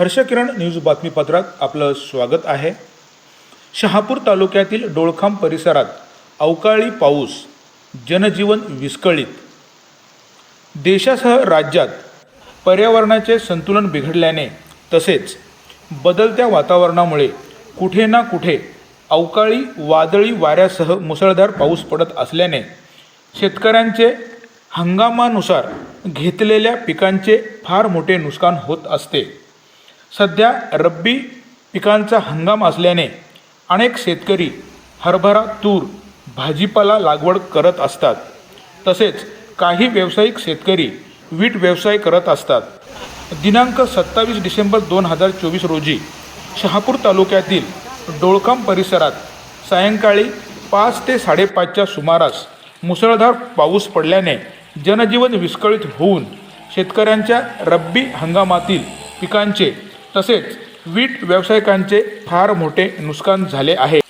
हर्षकिरण news बातमीपत्रात आपलं स्वागत आहे. शहापूर तालुक्यातील डोळखांब परिसरात अवकाळी पाऊस जनजीवन विस्कळीत. देशासह राज्यात पर्यावरणाचे संतुलन बिघडल्याने तसेच बदलत्या वातावरणामुळे कुठे ना कुठे अवकाळी वादळी वाऱ्यासह मुसळधार पाऊस पडत असल्याने शेतकऱ्यांचे हंगामानुसार घेतलेल्या पिकांचे फार मोठे नुकसान होत असते. सध्या रब्बी पिकांचा हंगाम असल्याने अनेक शेतकरी हरभरा तूर भाजीपाला लागवड करत असतात. तसेच काही व्यावसायिक शेतकरी वीट व्यवसाय करत असतात. दिनांक सत्तावीस डिसेंबर दोन हजार चोवीस रोजी शहापूर तालुक्यातील डोळकाम परिसरात सायंकाळी पाच ते साडेपाचच्या सुमारास मुसळधार पाऊस पडल्याने जनजीवन विस्कळीत होऊन शेतकऱ्यांच्या रब्बी हंगामातील पिकांचे तसेच वीट व्यावसायिकांचे फार मोठे नुकसान झाले आहे.